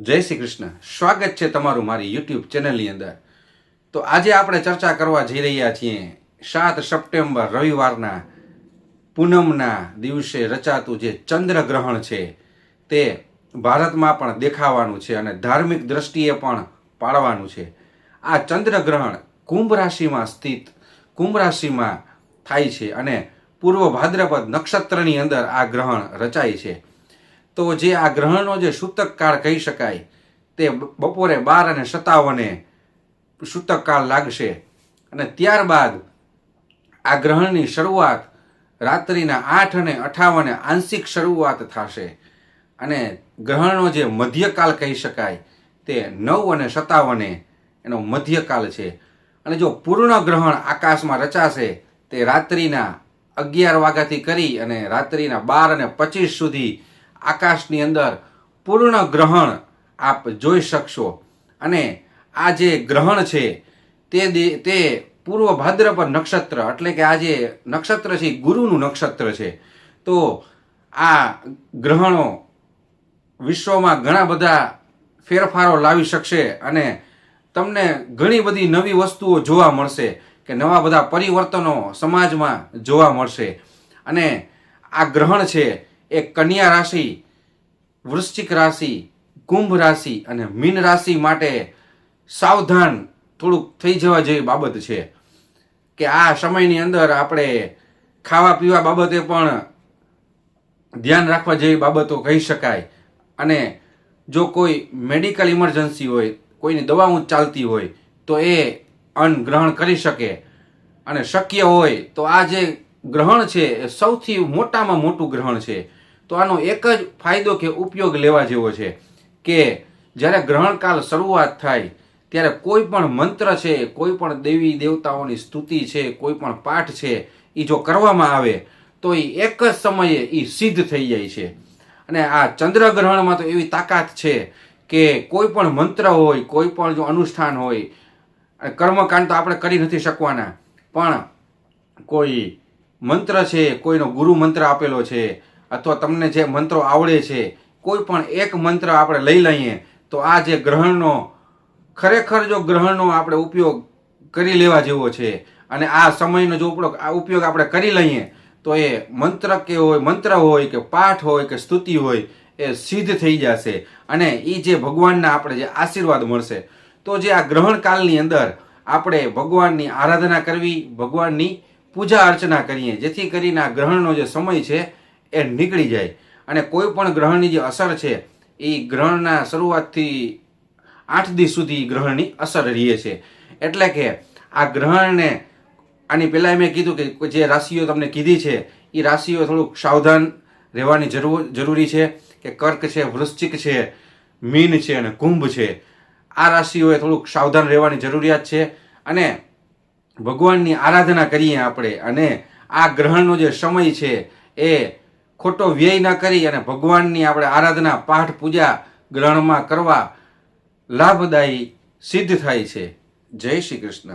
જય શ્રી કૃષ્ણ. સ્વાગત છે તમારું મારી યુટ્યુબ ચેનલની અંદર. તો આજે આપણે ચર્ચા કરવા જઈ રહ્યા છીએ સાત સપ્ટેમ્બર રવિવારના પૂનમના દિવસે રચાતું જે ચંદ્રગ્રહણ છે તે ભારતમાં પણ દેખાવાનું છે અને ધાર્મિક દ્રષ્ટિએ પણ પાળવાનું છે. આ ચંદ્રગ્રહણ કુંભ રાશિમાં સ્થિત, કુંભ રાશિમાં થાય છે અને પૂર્વ ભાદ્રપદ નક્ષત્રની અંદર આ ગ્રહણ રચાય છે. તો જે આ ગ્રહણનો જે સૂતક કાળ કહી શકાય, તે બપોરે બાર અને સત્તાવને સૂતક કાળ લાગશે. અને ત્યારબાદ આ ગ્રહણની શરૂઆત રાત્રિના આઠ અને અઠાવને આંશિક શરૂઆત થશે. અને ગ્રહણનો જે મધ્યકાલ કહી શકાય, તે નવ અને સત્તાવને એનો મધ્યકાલ છે. અને જો પૂર્ણ ગ્રહણ આકાશમાં રચાશે, તે રાત્રિના અગિયાર વાગ્યાથી કરી અને રાત્રિના બાર અને પચીસ સુધી આકાશની અંદર પૂર્ણ ગ્રહણ આપ જોઈ શકશો. અને આ જે ગ્રહણ છે, તે તે પૂર્વ ભાદ્રપદ નક્ષત્ર, એટલે કે આ જે નક્ષત્ર છે ગુરુનું નક્ષત્ર છે. તો આ ગ્રહણો વિશ્વમાં ઘણા બધા ફેરફારો લાવી શકશે અને તમને ઘણી બધી નવી વસ્તુઓ જોવા મળશે કે નવા બધા પરિવર્તનો સમાજમાં જોવા મળશે. અને આ ગ્રહણ છે એ કન્યા રાશિ, વૃશ્ચિક રાશિ, કુંભ રાશિ અને મીન રાશિ માટે સાવધાન થોડુંક થઈ જવા જેવી બાબત છે કે આ સમયની અંદર આપણે ખાવા પીવા બાબતે પણ ધ્યાન રાખવા જેવી બાબતો કહી શકાય. અને જો કોઈ મેડિકલ ઇમરજન્સી હોય, કોઈની દવાઓ ચાલતી હોય, તો એ અન્ન ગ્રહણ કરી શકે. અને શક્ય હોય તો આ જે ગ્રહણ છે, એ સૌથી મોટામાં મોટું ગ્રહણ છે. તો આનો એક જ ફાયદો કે ઉપયોગ લેવા જેવો છે કે જ્યારે ગ્રહણકાલ શરૂઆત થાય, ત્યારે કોઈ પણ મંત્ર છે, કોઈ પણ દેવી દેવતાઓની સ્તુતિ છે, કોઈ પણ પાઠ છે એ જો કરવામાં આવે, તો એ એક જ સમયે એ સિદ્ધ થઈ જાય છે. અને આ ચંદ્રગ્રહણમાં તો એવી તાકાત છે કે કોઈ પણ મંત્ર હોય, કોઈ પણ જો અનુષ્ઠાન હોય કર્મકાંડ તો આપણે કરી નથી શકવાના, પણ કોઈ મંત્ર છે, કોઈનો ગુરુ મંત્ર આપેલો છે અથવા તમને જે મંત્રો આવડે છે, કોઈ પણ એક મંત્ર આપણે લઈ લઈએ, તો આ જે ગ્રહણનો, ખરેખર જો ગ્રહણનો આપણે ઉપયોગ કરી લેવા જેવો છે, અને આ સમયનો જો ઉપયોગ આપણે કરી લઈએ, તો એ મંત્ર કે હોય, મંત્ર હોય કે પાઠ હોય કે સ્તુતિ હોય, એ સિદ્ધ થઈ જશે. અને એ જે ભગવાનના આપણે જે આશીર્વાદ મળશે, તો જે આ ગ્રહણ કાળની અંદર આપણે ભગવાનની આરાધના કરવી, ભગવાનની પૂજા અર્ચના કરીએ, જેથી કરીને આ ગ્રહણનો જે સમય છે એ નીકળી જાય. અને કોઈ પણ ગ્રહણની જે અસર છે, એ ગ્રહણના શરૂઆતથી આઠ દિવસ સુધી ગ્રહણની અસર રહે છે. એટલે કે આ ગ્રહણને આની પહેલાં મેં કીધું કે જે રાશિઓ તમને કીધી છે, એ રાશિઓ થોડુંક સાવધાન રહેવાની જરૂર, જરૂરી છે કે કર્ક છે, વૃશ્ચિક છે, મીન છે અને કુંભ છે. આ રાશિઓએ થોડુંક સાવધાન રહેવાની જરૂરિયાત છે અને ભગવાનની આરાધના કરીએ આપણે અને આ ગ્રહણનો જે સમય છે, એ ખોટો વ્યય ન કરી અને ભગવાનની આપણે આરાધના, પાઠ, પૂજા, ગ્રહણમાં કરવા લાભદાયી સિદ્ધ થાય છે. જય શ્રી કૃષ્ણ.